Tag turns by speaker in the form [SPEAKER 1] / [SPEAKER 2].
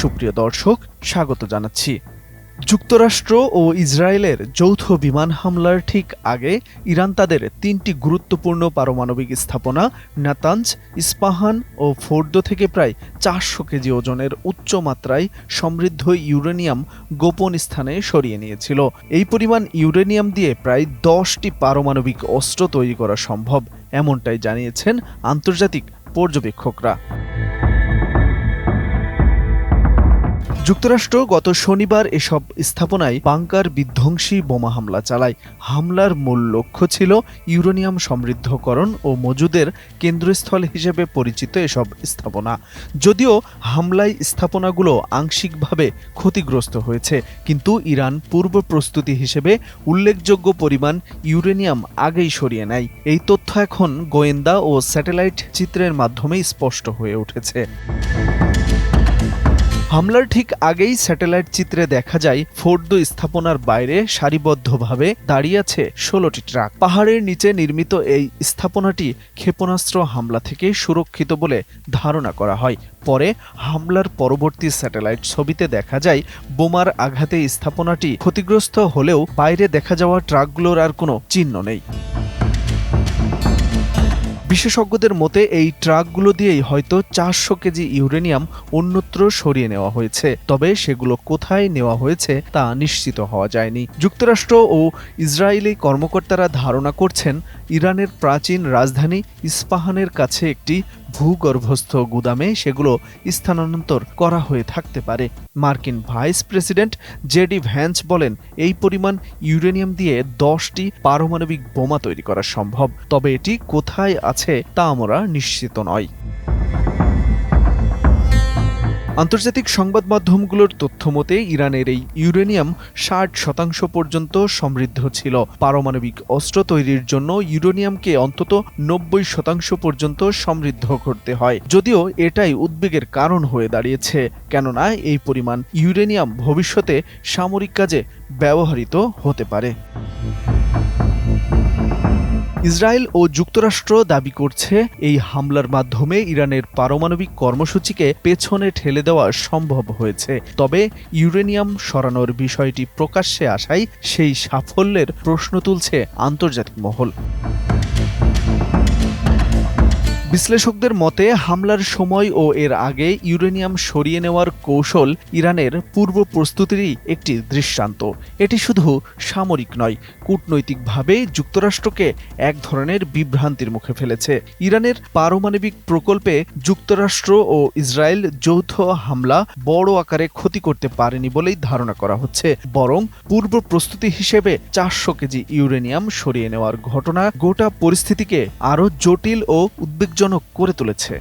[SPEAKER 1] সুপ্রিয় দর্শক, স্বাগত জানাচ্ছি। যুক্তরাষ্ট্র ও ইসরায়েলের যৌথ বিমান হামলার ঠিক আগে ইরান তাদের তিনটি গুরুত্বপূর্ণ পারমাণবিক স্থাপনা নাতাঞ্জ ইস্পাহান ও ফোর্দো থেকে প্রায় চারশো কেজি ওজনের উচ্চ মাত্রায় সমৃদ্ধ ইউরেনিয়াম গোপন স্থানে সরিয়ে নিয়েছিল। এই পরিমাণ ইউরেনিয়াম দিয়ে প্রায় দশটি পারমাণবিক অস্ত্র তৈরি করা সম্ভব, এমনটাই জানিয়েছেন আন্তর্জাতিক পর্যবেক্ষকরা। যুক্তরাষ্ট্র গত শনিবার এসব স্থাপনায় বাংকার বিধ্বংসী বোমা হামলা চালায়। হামলার মূল লক্ষ্য ছিল ইউরেনিয়াম সমৃদ্ধকরণ ও মজুদের কেন্দ্রস্থল হিসেবে পরিচিত এসব স্থাপনা। যদিও হামলায় স্থাপনাগুলো আংশিকভাবে ক্ষতিগ্রস্ত হয়েছে, কিন্তু ইরান পূর্ব প্রস্তুতি হিসেবে উল্লেখযোগ্য পরিমাণ ইউরেনিয়াম আগেই সরিয়ে নেয়। এই তথ্য এখন গোয়েন্দা ও স্যাটেলাইট চিত্রের মাধ্যমে স্পষ্ট হয়ে উঠেছে। হামলার ঠিক আগেই স্যাটেলাইট চিত্রে দেখা যায় ফোর্দো স্থাপনার বাইরে সারিবদ্ধভাবে দাঁড়িয়ে আছে ষোলোটি ট্রাক। পাহাড়ের নিচে নির্মিত এই স্থাপনাটি ক্ষেপণাস্ত্র হামলা থেকে সুরক্ষিত বলে ধারণা করা হয়। পরে হামলার পরবর্তী স্যাটেলাইট ছবিতে দেখা যায় বোমার আঘাতে স্থাপনাটি ক্ষতিগ্রস্ত হলেও বাইরে দেখা যাওয়া ট্রাকগুলোর আর কোনো চিহ্ন নেই। বিশেষজ্ঞদের মতে, এই ট্রাকগুলো দিয়েই হয়তো চারশো কেজি ইউরেনিয়াম অন্যত্র সরিয়ে নেওয়া হয়েছে। তবে সেগুলো কোথায় নেওয়া হয়েছে তা নিশ্চিত হওয়া যায়নি। যুক্তরাষ্ট্র ও ইসরায়েলি কর্মকর্তারা ধারণা করছেন, ইরানের প্রাচীন রাজধানী ইস্পাহানের কাছে একটি ভূগর্ভস্থ গুদামে সেগুলো স্থানান্তর করা হয়ে থাকতে পারে। মার্কিন ভাইস প্রেসিডেন্ট জেডি ভ্যান্স বলেন, এই পরিমাণ ইউরেনিয়াম দিয়ে দশটি পারমাণবিক বোমা তৈরি করা সম্ভব, তবে এটি কোথায় আছে তা আমরা নিশ্চিত নয়। আন্তর্জাতিক সংবাদ মাধ্যমগুলোর তথ্য মতে, ইরানের এই ইউরেনিয়াম ষাট শতাংশ পর্যন্ত সমৃদ্ধ ছিল। পারমাণবিক অস্ত্র তৈরির জন্য ইউরেনিয়ামকে অন্তত নব্বই শতাংশ পর্যন্ত সমৃদ্ধ করতে হয়। যদিও এটাই উদ্বেগের কারণ হয়ে দাঁড়িয়েছে, কেননা এই পরিমাণ ইউরেনিয়াম ভবিষ্যতে সামরিক কাজে ব্যবহৃত হতে পারে। ইসরায়েল ও যুক্তরাষ্ট্র দাবি করছে এই হামলার মাধ্যমে ইরানের পারমাণবিক কর্মসূচিকে পেছনে ঠেলে দেওয়া সম্ভব হয়েছে। তবে ইউরেনিয়াম সরানোর বিষয়টি প্রকাশ্যে আসায় সেই সাফল্যের প্রশ্ন তুলছে আন্তর্জাতিক মহল। বিশ্লেষকদের মতে, হামলার সময় ও এর আগে ইউরেনিয়াম সরিয়ে নেওয়ার কৌশল ইরানের পূর্ব প্রস্তুতিরই একটি দৃষ্টান্ত। এটি শুধু সামরিক নয়, কূটনৈতিকভাবে যুক্তরাষ্ট্রকে এক ধরনের বিভ্রান্তির মুখে ফেলেছে। ইরানের পারমাণবিক প্রকল্পে যুক্তরাষ্ট্র ও ইসরায়েল যৌথ হামলা বড় আকারে ক্ষতি করতে পারেনি বলেই ধারণা করা হচ্ছে। বরং পূর্ব প্রস্তুতি হিসেবে চারশো কেজি ইউরেনিয়াম সরিয়ে নেওয়ার ঘটনা গোটা পরিস্থিতিকে আরও জটিল ও উদ্বেগ উদ্বেগজনক করে তুলেছে।